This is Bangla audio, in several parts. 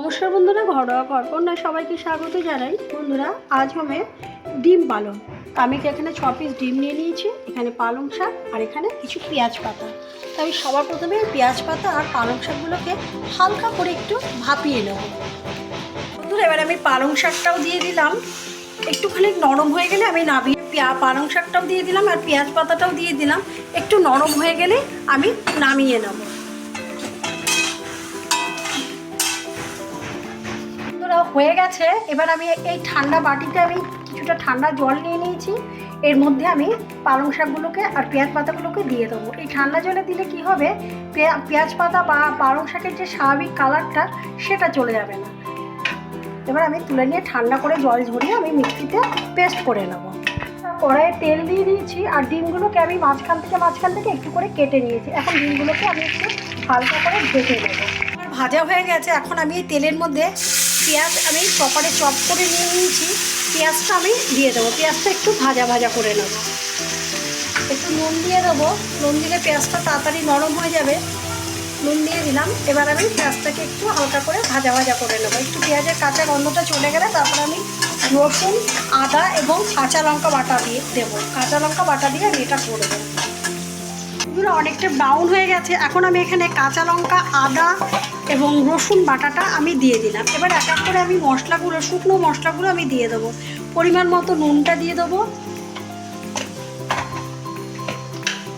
নমস্কার বন্ধুরা, ঘরোয়া কর্পণ্যা সবাইকে স্বাগত জানাই। বন্ধুরা, আজ হবে ডিম পালং আমি এখানে ছ পিস ডিম নিয়ে নিয়েছি, এখানে পালং শাক আর এখানে কিছু পেঁয়াজ পাতা। তো আমি সবার প্রথমে পেঁয়াজ পাতা আর পালং শাকগুলোকে হালকা করে একটু ভাপিয়ে নেব। বন্ধুরা, এবার আমি পালং শাকটাও দিয়ে দিলাম। একটুখানি নরম হয়ে গেলে আমি নামিয়ে পেঁয়া, পালং শাকটাও দিয়ে দিলাম আর পেঁয়াজ পাতাটাও দিয়ে দিলাম। একটু নরম হয়ে গেলে আমি নামিয়ে নেব। হয়ে গেছে। এবার আমি এই ঠান্ডা বাটিতে আমি কিছুটা ঠান্ডা জল নিয়ে নিয়েছি। এর মধ্যে আমি পালং শাকগুলোকে আর পেঁয়াজ পাতাগুলোকে দিয়ে দেবো। এই ঠান্ডা জলে দিলে কি হবে? পেঁয়া- পেঁয়াজ পাতা বা পালং শাকের যে স্বাভাবিক কালারটা, সেটা চলে যাবে না। এবার আমি তুলে নিয়ে ঠান্ডা করে জল ঝরিয়ে আমি মিক্সিতে পেস্ট করে নেব। কড়াইয়ে তেল দিয়ে দিয়েছি আর ডিমগুলোকে আমি মাঝখান থেকে মাঝখান থেকে একটু করে কেটে নিয়েছি। এখন ডিমগুলোকে আমি একটু হালকা করে ভেজে নেব। ভাজা হয়ে গেছে, এখন আমি এই তেলের মধ্যে পেঁয়াজ আমি চপারে চপ করে নিয়ে নিয়েছি। পেঁয়াজটা আমি দিয়ে দেবো, পেঁয়াজটা একটু ভাজা ভাজা করে নেব। একটু নুন দিয়ে দেবো, নুন দিলে পেঁয়াজটা তাড়াতাড়ি নরম হয়ে যাবে। নুন দিয়ে দিলাম, এবার আমি পেঁয়াজটাকে একটু হালকা করে ভাজা ভাজা করে নেব। একটু পেঁয়াজের কাঁচা গন্ধটা চলে গেলে তারপর আমি রসুন, আদা এবং কাঁচা লঙ্কা বাটা দিয়ে দেবো। কাঁচা লঙ্কা বাটা দিয়ে আমি এটা করব। এগুলো অনেকটা ব্রাউন হয়ে গেছে। এখন আমি এখানে কাঁচা লঙ্কা, আদা এবং রসুন বাটাটা আমি দিয়ে দিলাম। এবার এক এক করে আমি মশলাগুলো, শুকনো মশলাগুলো আমি দিয়ে দেবো। পরিমাণ মতো নুনটা দিয়ে দেবো।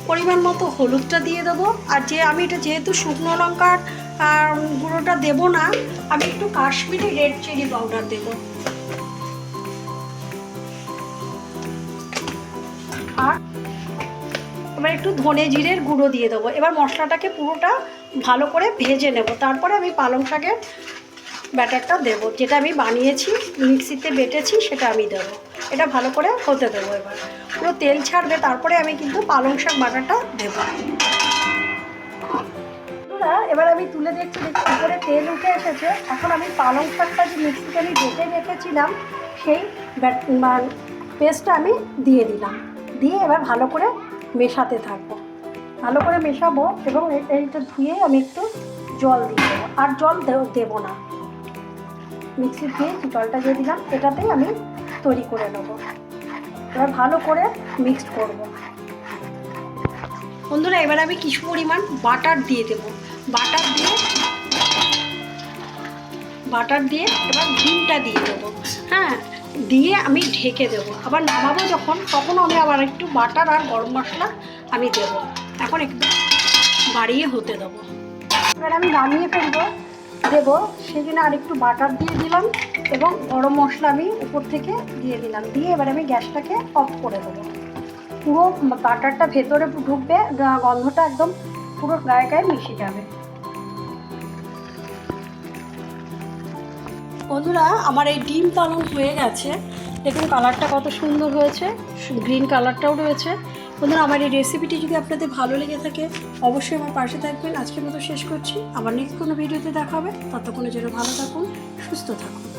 পরিমাণ মতো হলুদটা দিয়ে দেবো। আর যে আমি এটা যেহেতু শুকনো লঙ্কার গুঁড়োটা দেবো না, আমি একটু কাশ্মীরি রেড চিলি পাউডার দেবো। আর এবার একটু ধনে জিরের গুঁড়ো দিয়ে দেবো। এবার মশলাটাকে পুরোটা ভালো করে ভেজে নেব। তারপরে আমি পালং শাকের ব্যাটারটা দেবো। যেটা আমি বানিয়েছি, মিক্সিতে বেটেছি, সেটা আমি দেবো। এটা ভালো করে হতে দেবো এবার। পুরো তেল ছাড়বে, তারপরে আমি কিন্তু পালং শাক বাটারটা দেবো। এবার আমি তুলে দেখছি দেখছি উপরে তেল উঠে এসেছে। এখন আমি পালং শাকটা যে মিক্সিতে আমি বেটে রেখেছিলাম, সেই পেস্টটা আমি দিয়ে দিলাম। দিয়ে এবার ভালো করে মেশাতে থাকব। ভালো করে মেশাবো এবং এইটা ধুয়ে আমি একটু জল দিয়ে দেবো। আর জল দেবো না। মিক্সি দিয়ে জলটা দিয়ে দিলাম। এটাতেই আমি তৈরি করে নেব। এবার ভালো করে মিক্সড করব। বন্ধুরা, এবার আমি কিছু পরিমাণ বাটার দিয়ে দেবো। বাটার দিয়ে বাটার দিয়ে এবার ডিমটা দিয়ে দেবো। হ্যাঁ দিয়ে আমি ঢেকে দেবো। আবার নামাবো যখন, তখন আমি আবার একটু বাটার আর গরম মশলা আমি দেবো। এখন একটু বাড়িয়ে হতে দেবো। এবার আমি নামিয়ে ফেলব, দেবো। জন্য আর একটু বাটার দিয়ে দিলাম এবং গরম মশলা আমি উপর থেকে দিয়ে দিলাম। দিয়ে এবার আমি গ্যাসটাকে অফ করে দেবো। পুরো বাটারটা ভেতরে ঢুকবে, গন্ধটা একদম পুরো গায়ে গায়ে মিশে যাবে। বন্ধুরা, আমার এই ডিম পালন হয়ে গেছে। দেখুন কালারটা কত সুন্দর হয়েছে, গ্রিন কালারটাও রয়েছে। বন্ধুরা, আমার এই রেসিপিটি যদি আপনাদের ভালো লেগে থাকে, অবশ্যই আমার পাশে থাকবেন। আজকের মতো শেষ করছি। আবার নেক্সট কোনো ভিডিওতে দেখা হবে। ততক্ষণের জন্য ভালো থাকুন, সুস্থ থাকুন।